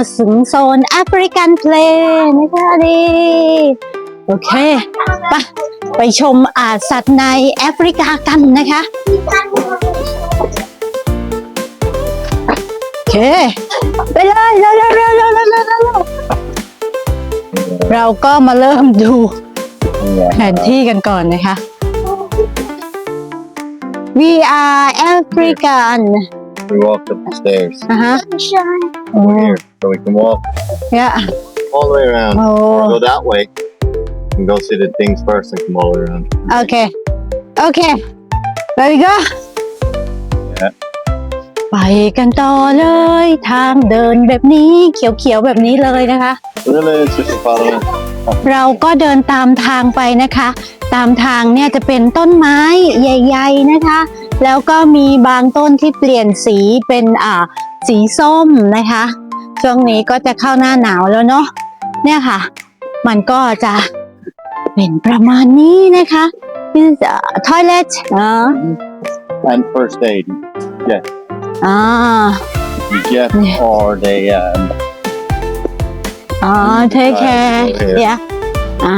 เรามาถึงโซนแอฟริกันเพลนนะคะดีโอเคไปไปชมอาสัตว์ในแอฟริกากันนะคะโอเค ไปเลยเร็วเร็วเร็วเร็วเร็วเร็วเร็วเราก็มาเริ่มดูแผนที่กันก่อนนะคะ We are African We walked up the stairs อะฮะ over here, so we can walk yeah all the way around. Oh. Or go that way and go see the things first and come all the way around. โอเคโอเค there we go Yeah. ไปกันต่อเลย ทางเดินแบบนี้เขียวๆแบบนี้เลยนะคะ Really, it's just following. เราก็เดินตามทางไปนะคะ ตามทางเนี่ยจะเป็นต้นไม้ใหญ่ๆนะคะ แล้วก็มีบางต้นที่เปลี่ยนสีเป็นอ่าสีส้มนะคะ ช่วงนี้ก็จะเข้าหน้าหนาวแล้วเนาะเนี่ยค่ะ มันก็จะเป็นประมาณนี้นะคะ This is a toilet อ่า And first aid. อ่า You get Yeah. or they um, อ๋อ take care โอเคเดี๋ยวอ่า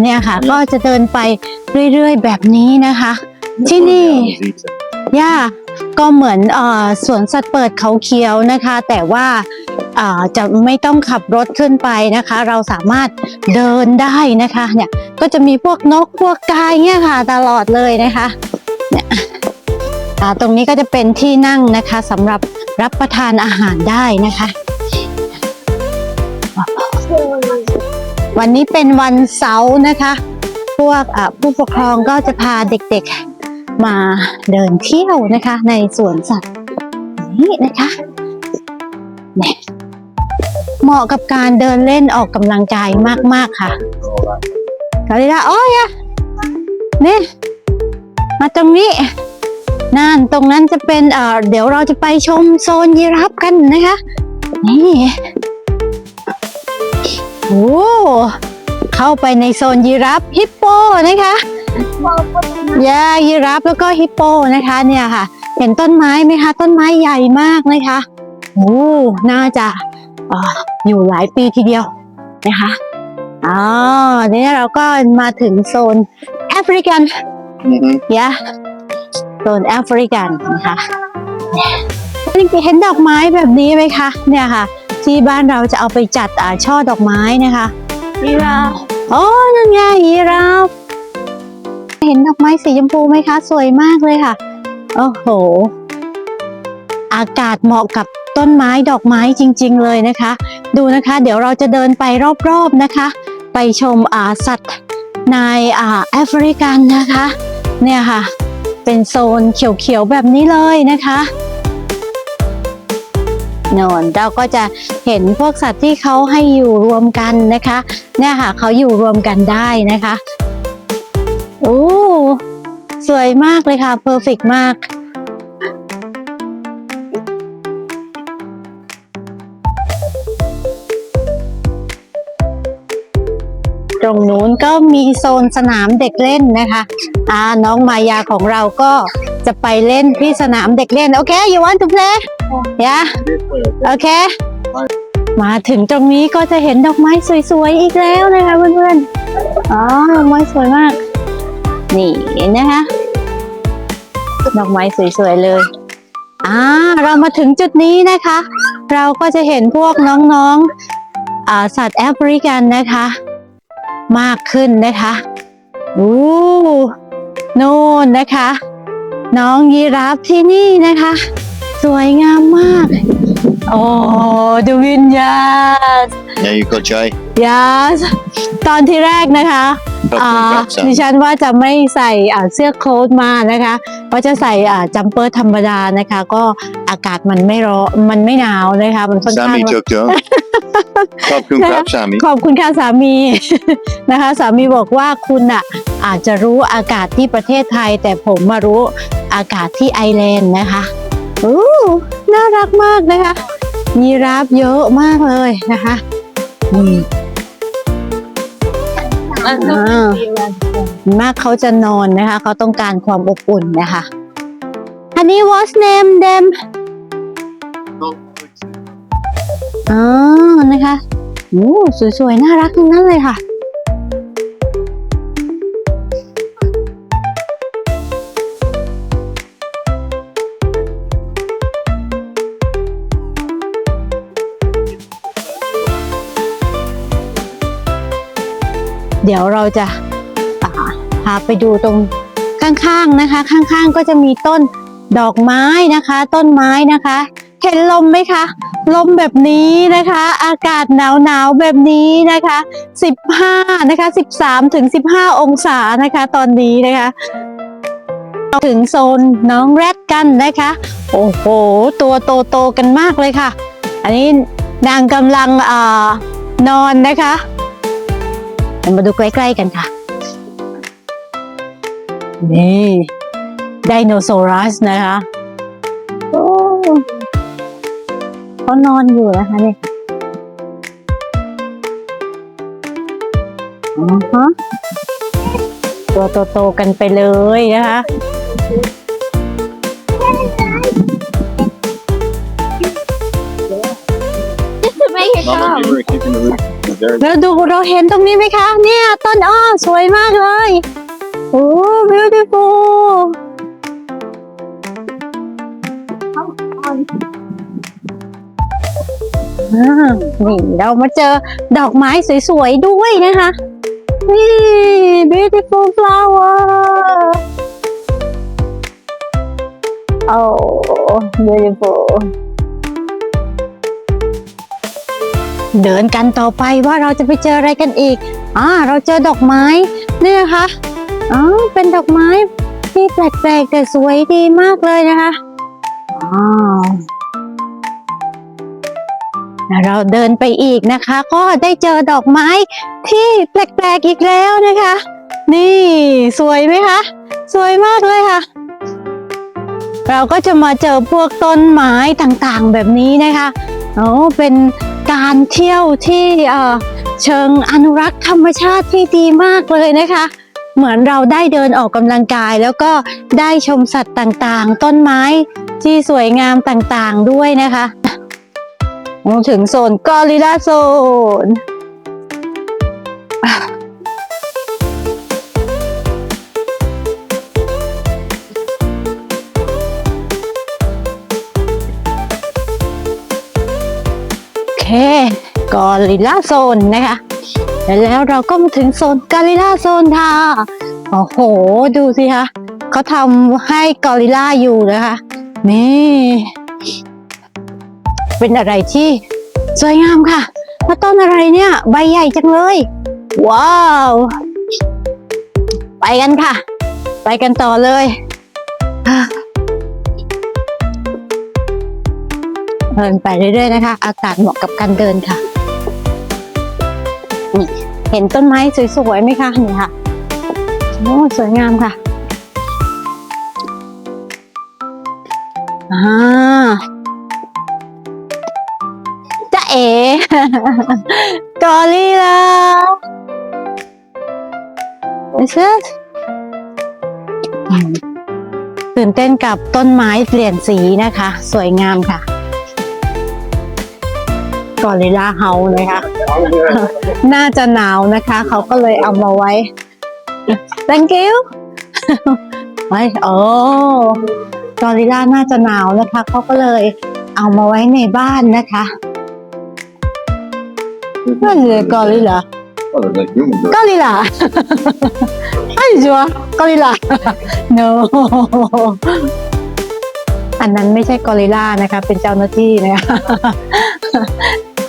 เนี่ยค่ะ ก็จะเดินไปเรื่อยๆ แบบนี้นะคะ ที่นี่ Zita. ย่าก็เหมือนเอ่อสวนสัตว์เปิดเขาเขียวนะคะ แต่ว่าอ่า จะไม่ต้องขับรถขึ้นไปนะคะ เราสามารถเดินได้นะคะเนี่ยก็จะมีพวกนกพวกกายเนี่ยค่ะตลอดเลยนะคะเนี่ยตรงนี้ก็จะเป็นที่นั่งนะคะสำหรับรับประทานอาหารได้นะคะวันนี้เป็นวันเสาร์นะคะ พวกผู้ปกครองก็จะพาเด็กๆมาเดินเที่ยวนะคะ ในสวนสัตว์นี้นะคะ เหมาะกับการเดินเล่นออกกำลังกายมาก ๆ ค่ะกาลิลาโอ้ยอะนี่ มาตรงนี้ นั่นตรงนั้นจะเป็นเอ่อเดี๋ยวเราจะไปชมโซนยีราฟกันนะคะ นี่โอ้เข้าไปในโซนยีราฟฮิปโปนะคะยายีราฟแล้วก็ฮิปโปนะคะ เนี่ยค่ะ เห็นต้นไม้ไหมคะ ต้นไม้ใหญ่มากนะคะโอ้น่าจะ อ่าอยู่หลายปีทีเดียวนะคะอ๋อทีนี้เราก็มาถึงโซนแอฟริกัน Mm-hmm. ยะโซนแอฟริกันนะคะเห็นดอกไม้แบบนี้ไหมคะ เนี่ยค่ะ ที่บ้านเราจะเอาไปจัดอ่าช่อดอกไม้นะคะยีราฟโอ้นั่นไงยีราฟเห็นดอกไม้สีชมพูไหมคะ สวยมากเลยค่ะ โอ้โห อากาศเหมาะกับ ต้นไม้ดอกไม้จริง ๆ เลยนะคะ ดูนะคะ เดี๋ยวเราจะเดินไปรอบๆนะคะ ไปชมสัตว์ในแอฟริกันนะคะ เนี่ยค่ะ เป็นโซนเขียวๆแบบนี้เลยนะคะโนนเราก็จะเห็นพวกสัตว์ที่เขาให้อยู่รวมกันนะคะ เนี่ยค่ะเขาอยู่รวมกันได้นะคะโอ้สวยมากเลยค่ะเพอร์เฟกมาก รงนู้นก็มีโซนสนามเด็กเล่นนะคะอ่าน้องมายาของเราก็จะไปเล่นที่สนามเด็กเล่นโอเค you want to play yeah โอเค มาถึงตรงนี้ก็จะเห็นดอกไม้สวยๆอีกแล้วนะคะเพื่อนๆอ๋อดอกไม้สวยมาก นี่นะคะดอกไม้สวยๆเลยอ่าเรามาถึงจุดนี้นะคะ เราก็จะเห็นพวกน้องๆอ่าสัตว์แอฟริกันนะคะ มากขึ้นนะคะอู้โน่นนะคะ น้องยีราฟที่นี่นะคะ สวยงามมาก โอ้ ดูวิญญาณ Yeah, you go, Jai. ยาสตอนที่แรกนะคะ Come อ่า on, grab ดิ some. ฉันว่าจะไม่ใส่อ่าเสื้อโค้ทมานะคะว่าจะใส่อ่าจัมเปอร์ธรรมดานะคะ ก็อากาศมันไม่ร้อนมันไม่หนาวนะคะ มันค่อนข้าง Sammy took them. Come on, grab Sammy. ขอบคุณค่ะสามีนะคะ สามีบอกว่าคุณอะอาจจะรู้อากาศที่ประเทศไทย แต่ผมมารู้อากาศที่ไอร์แลนด์นะคะอู้น่ารักมากนะคะมีราฟเยอะมากเลยนะคะอืมอ่ามากเขาจะนอนนะคะ เขาต้องการความอบอุ่นนะคะ อันนี้ what's name them อ๋อนะคะโอ้สวยๆ น่ารักทั้งนั้นเลยค่ะ เดี๋ยวเราจะพาไปดูตรงข้างๆนะคะ ข้างๆ ก็จะมีต้นดอกไม้นะคะ ต้นไม้นะคะ เห็นลมไหมคะ ลมแบบนี้นะคะ อากาศหนาวหนาวแบบนี้นะคะ 15 นะคะ 13 ถึง 15 องศานะคะ ตอนนี้นะคะเราถึงโซนน้องแรดกันนะคะ โอ้โห ตัวโตโตกันมากเลยค่ะ อันนี้นางกำลังอนอนนะคะเรามาดูใกล้ ๆ กันค่ะ นี่ไดโนเสาร์สนะคะ เขานอนอยู่นะคะเนี่ยอ๋อฮะตัวโตๆกันไปเลยนะคะ Mama, you were keeping the roof. There. เราดูเราเห็นตรงนี้ไหมคะ เนี่ย ต้นอ้อสวยมากเลย โอ้ beautiful อ่านี่เรามาเจอดอกไม้สวยๆด้วยนะคะนี่ beautiful flower โอ้ beautiful เดินกันต่อไปว่าเราจะไปเจออะไรกันอีกอ่าเราเจอดอกไม้นี่นะคะอ๋อเป็นดอกไม้ที่แปลกๆแต่สวยดีมากเลยนะคะ ว้าวแล้ว เราเดินไปอีกนะคะ ก็ได้เจอดอกไม้ที่แปลกๆอีกแล้วนะคะ นี่สวยไหมคะ สวยมากเลยค่ะ เราก็จะมาเจอพวกต้นไม้ต่างๆแบบนี้นะคะโอ้เป็นการเที่ยวที่เชิงอนุรักษ์ธรรมชาติที่ดีมากเลยนะคะ เหมือนเราได้เดินออกกำลังกาย แล้วก็ได้ชมสัตว์ต่างๆ ต้นไม้ที่สวยงามต่างๆด้วยนะคะ ถึงโซนกอริลลาโซน โอเค กอริลลาโซนนะคะ แล้วเราก็มาถึงโซนกอริลลาโซนค่ะ โอ้โห ดูสิคะเขาทำให้กอริลลาอยู่นะคะ นี่ เป็นอะไรที่สวยงามค่ะแล้วต้นอะไรเนี่ย ใบใหญ่จังเลย ว้าว ไปกันค่ะ ไปกันต่อเลยเดินไปเรื่อยๆนะคะ อากาศเหมาะกับการเดินค่ะนี่เห็นต้นไม้สวยๆไหมคะนี่ค่ะโอ้สวยงามค่ะอ่า เอ๋กอริลลา Is it ตื่นเต้นกับต้นไม้เปลี่ยนสีนะคะ สวยงามค่ะกอริลลาเฮานะคะ น่าจะหนาวนะคะ เขาก็เลยเอามาไว้ thank you ไว้โอ้กอริลลาน่าจะหนาวนะคะ เขาก็เลยเอามาไว้ในบ้านนะคะ นั่นเลยกอริลลา Oh, they're like humans. though. กอริลลาไอ้จัวกอริลลา no อันนั้นไม่ใช่กอริลลานะคะ เป็นเจ้าหน้าที่นะคะ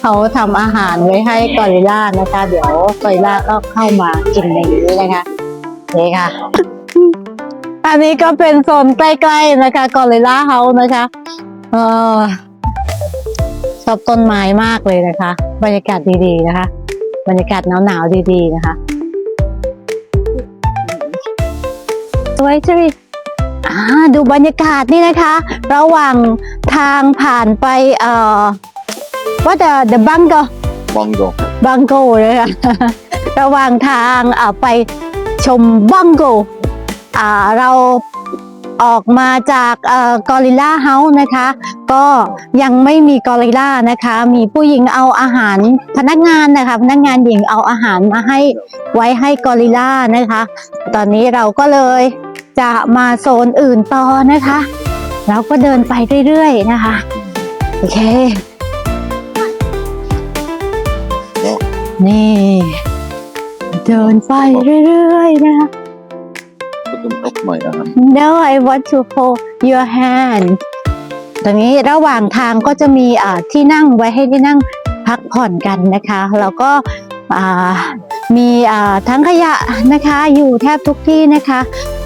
เขาทำอาหารไว้ให้กอริลลานะคะ เดี๋ยวกอริลลาก็เข้ามากินในนี้นะคะนี่ค่ะ อันนี้ก็เป็นโซนใกล้ๆนะคะกอริลลาเฮานะคะ เออ อบต้นไม้มากเลยนะคะ บรรยากาศดีๆนะคะ บรรยากาศหนาวๆดีๆนะคะสวยจังอ่าดูบรรยากาศนี่นะคะ ระหว่างทางผ่านไปเอ่อว่าแต่ the bungo Bongo. bungo เลยค่ะระหว่างทางอ่าไปชมบังโกอ่าเรา ออกมาจากเอ่อกอริลลาเฮาส์นะคะ ก็ยังไม่มีกอริลลานะคะ มีผู้หญิงเอาอาหารพนักงานนะคะ พนักงานหญิงเอาอาหารมาให้ไว้ให้กอริลลานะคะ ตอนนี้เราก็เลยจะมาโซนอื่นต่อนะคะ เราก็เดินไปเรื่อยๆนะคะ โอเค นี่ เดินไปเรื่อยๆนะคะ Put them up my arm. No I want to hold your hand ตรงนี้ระหว่างทางก็จะมีที่นั่งไว้ให้ได้นั่งพักผ่อนกันนะคะ แล้วก็มีทั้งขยะนะคะอยู่แทบทุกที่นะคะ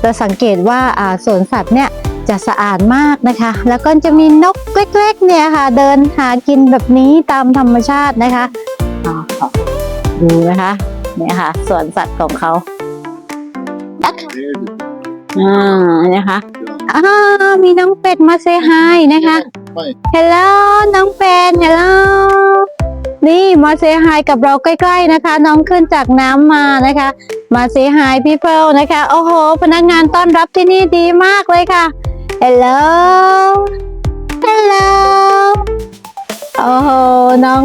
จะสังเกตว่าสวนสัตว์เนี่ยจะสะอาดมากนะคะ แล้วก็จะมีนกเล็กๆเนี่ยค่ะ เดินหากินแบบนี้ตามธรรมชาตินะคะ ดูนะคะเนี่ยค่ะสวนสัตว์ของเขา อ่านะคะอ่ามีน้องเป็ดมาเซฮายนะคะเฮลโลน้องเป็ดเฮลโลนี่มาเซฮายกับเราใกล้ๆนะคะ น้องขึ้นจากน้ำมานะคะ มาเซฮายพี่เพิลนะคะ โอ้โห พนักงานต้อนรับที่นี่ดีมากเลยค่ะเฮลโลเฮลโลโอ้โห น้อง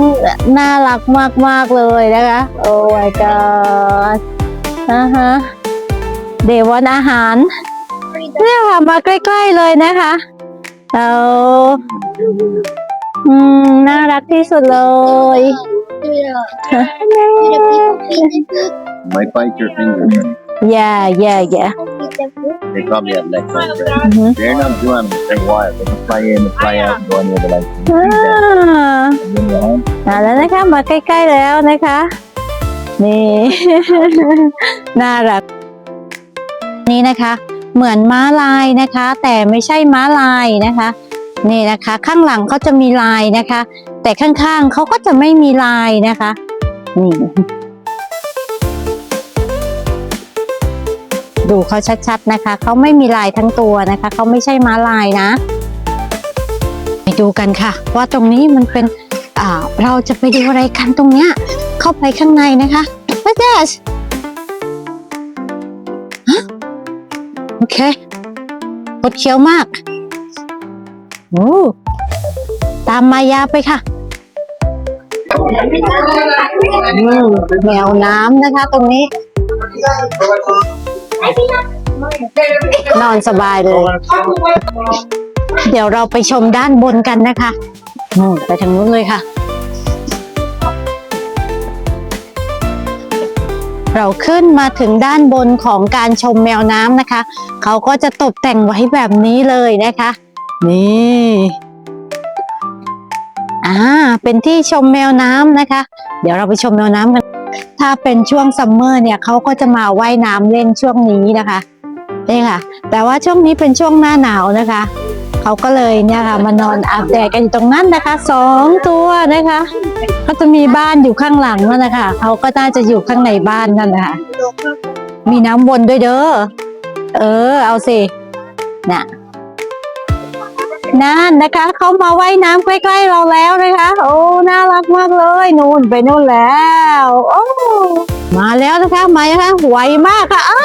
น่ารักมากๆเลยนะคะ โอ้ my god อ่าฮะ เดวอนอาหารเนี่ยค่ะมาใกล้ๆเลยนะคะเอาอืมน่ารักที่สุดเลย Might bite your fingers. อย่าอย่าอย่า They probably have legs like that. อือหือ They're not doing it. They're wild. They can fly in and fly out and go anywhere they like. อ่า And then they're home. มาแล้วนะคะมาใกล้ๆแล้วนะคะ นี่ น่ารัก นี่นะคะ เหมือนม้าลายนะคะ แต่ไม่ใช่ม้าลายนะคะนี่นะคะ ข้างหลังเขาจะมีลายนะคะ แต่ข้างๆเขาก็จะไม่มีลายนะคะนี่ดูเขาชัดๆนะคะเขาไม่มีลายทั้งตัวนะคะเขาไม่ใช่ม้าลายนะ ไปดูกันค่ะ ว่าตรงนี้มันเป็นเราจะไปดูอะไรกันตรงเนี้ยเข้าไปข้างในนะคะ What's this ฮ โอเคกดเคี้ยวมาก โอ้ตามมายาไปค่ะอืมแมวน้ำนะคะตรงนี้ นอนสบายเลย เดี๋ยวเราไปชมด้านบนกันนะคะอืมไปทางนู้นเลยค่ะ เราขึ้นมาถึงด้านบนของการชมแมวน้ำนะคะ เขาก็จะตกแต่งไว้แบบนี้เลยนะคะ นี่อ่าเป็นที่ชมแมวน้ำนะคะ เดี๋ยวเราไปชมแมวน้ำกัน ถ้าเป็นช่วงซัมเมอร์เนี่ยเขาก็จะมาว่ายน้ำเล่นช่วงนี้นะคะนี่ค่ะ แต่ว่าช่วงนี้เป็นช่วงหน้าหนาวนะคะ เขาก็เลยเนี่ยค่ะมานอนอาบแดดกันอยู่ตรงนั้นนะคะสองตัวนะคะก็จะมีบ้านอยู่ข้างหลังนั่นนะคะเขาก็น่าจะอยู่ข้างในบ้านนั่นนะคะมีน้ำวนด้วยเด้อเออ เอาสิน่ะนั่นนะคะเขามาว่ายน้ำใกล้ๆเราแล้วนะคะ โอ้น่ารักมากเลยนู่นไปนู่นแล้วโอ้มาแล้วนะคะมาแล้วค่ะไวมากค่ะอ้า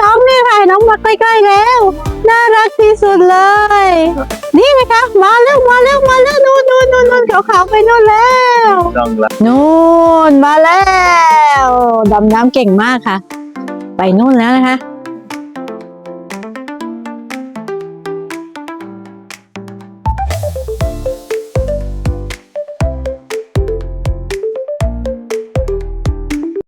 น้องนี่ค่ะน้องมาใกล้ๆแล้ว รักที่สุดเลย นี่นะคะ มาแล้วมาแล้วมาแล้วนู่นนู่นนู่นนู่นขาวๆไปนู่นแล้ว Sunglasses. นู่นมาแล้วดำน้ำเก่งมากค่ะ ไปนู่นแล้วนะคะ